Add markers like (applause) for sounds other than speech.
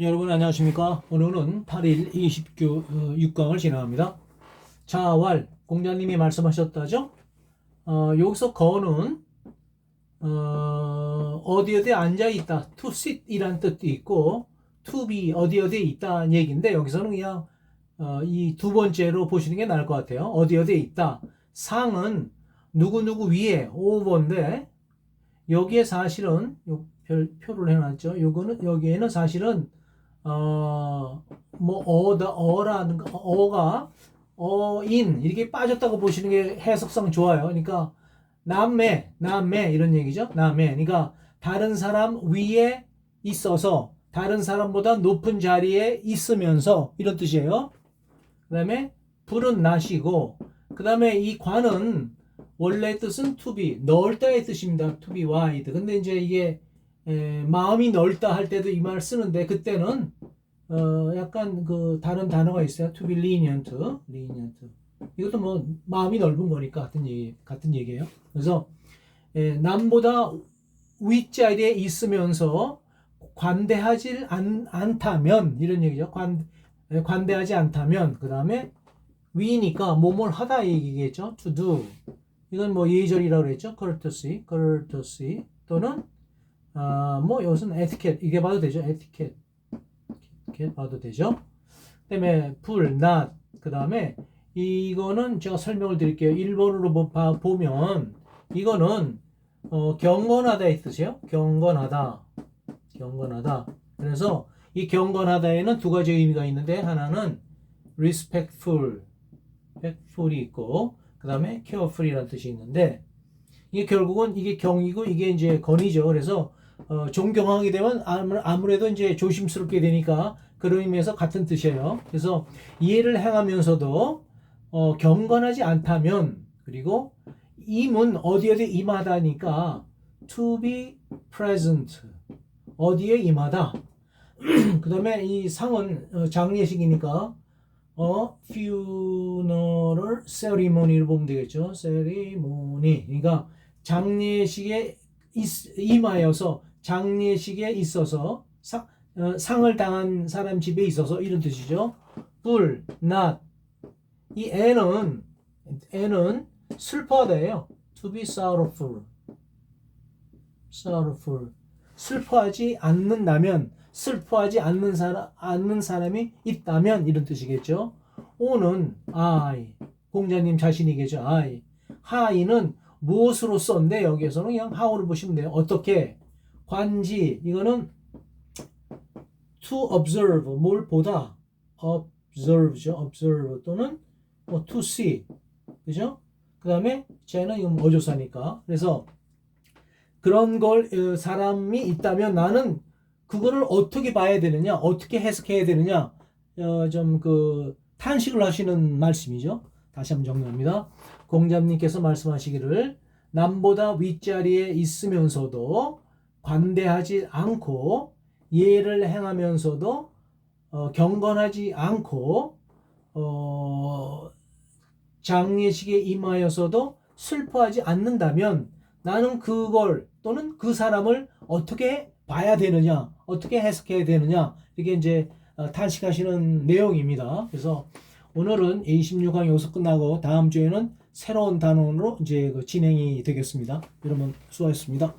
여러분 안녕하십니까? 오늘은 8일 29, 6강을 진행합니다. 자왈 공자님이 말씀하셨다죠? 어, 여기서 거는 어, 어디 어디 앉아 있다. to sit 이란 뜻도 있고 to be 어디 어디에 있다는 얘기인데 여기서는 그냥 어, 이 두 번째로 보시는 게 나을 것 같아요. 어디 어디에 있다. 상은 누구 누구 위에 5번인데 여기에 사실은 요 별, 표를 해놨죠. 요거는 여기에는 사실은 어 뭐 어다 어라든가 어가 어인 이렇게 빠졌다고 보시는 게 해석상 좋아요. 그러니까 남매 남매 이런 얘기죠. 남매 그러니까 다른 사람 위에 있어서 다른 사람보다 높은 자리에 있으면서 이런 뜻이에요. 그 다음에 불은 나시고 그 다음에 이 관은 원래 뜻은 to be 넓다의 뜻입니다. to be wide. 근데 이제 이게 에, 마음이 넓다 할 때도 이말 쓰는데 그때는 어, 약간 그 다른 단어가 있어요. to be lenient, lenient. 이것도 뭐 마음이 넓은 거니까 같은 얘기 같은 얘기예요. 그래서 에, 남보다 윗자리에 있으면서 관대하지 않, 않다면 이런 얘기죠. 관 에, 관대하지 않다면 그 다음에 위니까 뭐뭘 하다 얘기겠죠. to do. 이건 뭐 예절이라고 그랬죠. courtesy, courtesy 또는 아, 뭐 이것은 etiquette 이게 봐도 되죠. etiquette 이렇게 봐도 되죠. 그다음에 불, not 그다음에 이거는 제가 설명을 드릴게요. 일본어로 보면 이거는 어, 경건하다의 뜻이에요. 경건하다, 경건하다. 그래서 이 경건하다에는 두 가지 의미가 있는데 하나는 respectful, respectful이 있고 그 다음에 careful이라는 뜻이 있는데 이게 결국은 이게 경이고 이게 이제 건이죠. 그래서 어, 존경하게 되면 아무- 아무래도 이제 조심스럽게 되니까 그런 의미에서 같은 뜻이에요. 그래서 이해를 행하면서도 어, 경건하지 않다면 그리고 임은 어디 어디 임하다니까 to be present 어디에 임하다. (clears throat) 그 다음에 이 상은 어, 장례식이니까 어 funeral ceremony를 보면 되겠죠. ceremony. 그러니까 장례식에 있- 임하여서 장례식에 있어서 상, 어, 상을 당한 사람 집에 있어서 이런 뜻이죠. 불, not. 이 애는 애는 슬퍼하다예요. To be sorrowful. sorrowful. 슬퍼하지 않는다면 슬퍼하지 않는 사람 않는 사람이 있다면 이런 뜻이겠죠. 오는 I 공자님 자신이겠죠. I 하이는 무엇으로 썼는데 여기에서는 그냥 how를 보시면 돼요. 어떻게 관지 이거는 to observe 뭘 보다 observe죠. observe 또는 뭐 to see 그죠? 그 다음에 쟤는 이건 어조사니까 그래서 그런 걸 어, 사람이 있다면 나는 그거를 어떻게 봐야 되느냐 어떻게 해석해야 되느냐 어, 좀그 탄식을 하시는 말씀이죠. 다시 한번 정리합니다. 공자님께서 말씀하시기를 남보다 윗자리에 있으면서도 관대하지 않고 예를 행하면서도 어, 경건하지 않고 어, 장례식에 임하여서도 슬퍼하지 않는다면 나는 그걸 또는 그 사람을 어떻게 봐야 되느냐, 어떻게 해석해야 되느냐 이게 이제 어, 탄식하시는 내용입니다. 그래서 오늘은 A16강 여기서 끝나고 다음 주에는 새로운 단원으로 이제 그 진행이 되겠습니다. 여러분 수고하셨습니다.